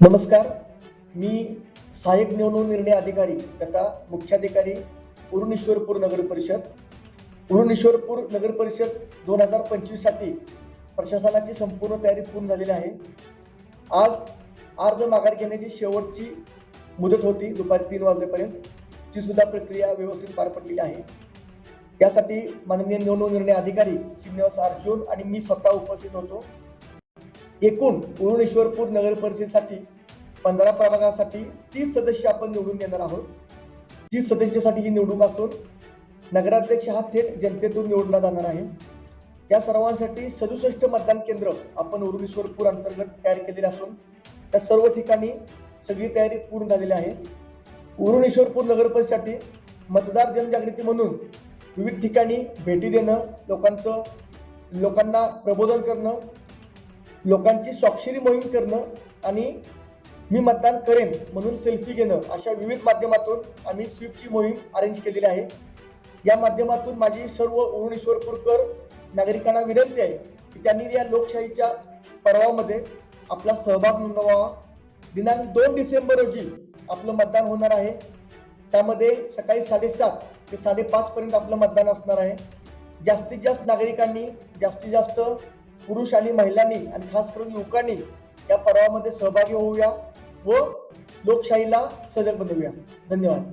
नमस्कार. मी सहाय्यक निवडणूक निर्णय अधिकारी तथा मुख्याधिकारी उरुणेश्वरपूर नगर परिषद. उरुणेश्वरपूर नगर परिषद दोन हजार पंचवीससाठी प्रशासनाची संपूर्ण तयारी पूर्ण झालेली आहे. आज अर्ज माघार घेण्याची शेवटची मुदत होती दुपारी तीन वाजेपर्यंत. ती सुद्धा प्रक्रिया व्यवस्थित पार पडलेली आहे. यासाठी माननीय निवडणूक निर्णय अधिकारी श्रीनिवास अर्जुन आणि मी स्वतः उपस्थित होतो. एकूण उरुणेश्वरपूर नगर परिषदेसाठी पंधरा प्रभागासाठी तीस सदस्य आपण निवडून देणार आहोत. तीस सदस्यासाठी ही निवडणूक असून नगराध्यक्ष हा थेट जनतेतून निवडला जाणार आहे. या सर्वांसाठी सदुसष्ट मतदान केंद्र आपण उरुणेश्वरपूर अंतर्गत तयार केलेले असून त्या सर्व ठिकाणी सगळी तयारी पूर्ण झालेली आहे. उरुणेश्वरपूर नगर परिषदेसाठी मतदार जनजागृती म्हणून विविध ठिकाणी भेटी देणं लोकांचं लोकांना प्रबोधन करणं लोकांची स्वाक्षरी मोहीम करणं आणि मी मतदान करेन म्हणून सेल्फी घेणं अशा विविध माध्यमातून आम्ही स्वीपची मोहीम अरेंज केलेली आहे. या माध्यमातून माझी सर्व उरुणेश्वरपूरकर नागरिकांना विनंती आहे की त्यांनी या लोकशाहीच्या पर्वामध्ये आपला सहभाग नोंदवावा. दिनांक दोन डिसेंबर रोजी आपलं मतदान होणार आहे. त्यामध्ये सकाळी साडेसात ते साडेपाच पर्यंत आपलं मतदान असणार आहे. जास्तीत जास्त नागरिकांनी जास्तीत जास्त पुरुष आणि महिलांनी आणि खास करून युवकांनी या पर्वामध्ये सहभागी होऊया व लोकशाहीला सजग बनवूया. धन्यवाद.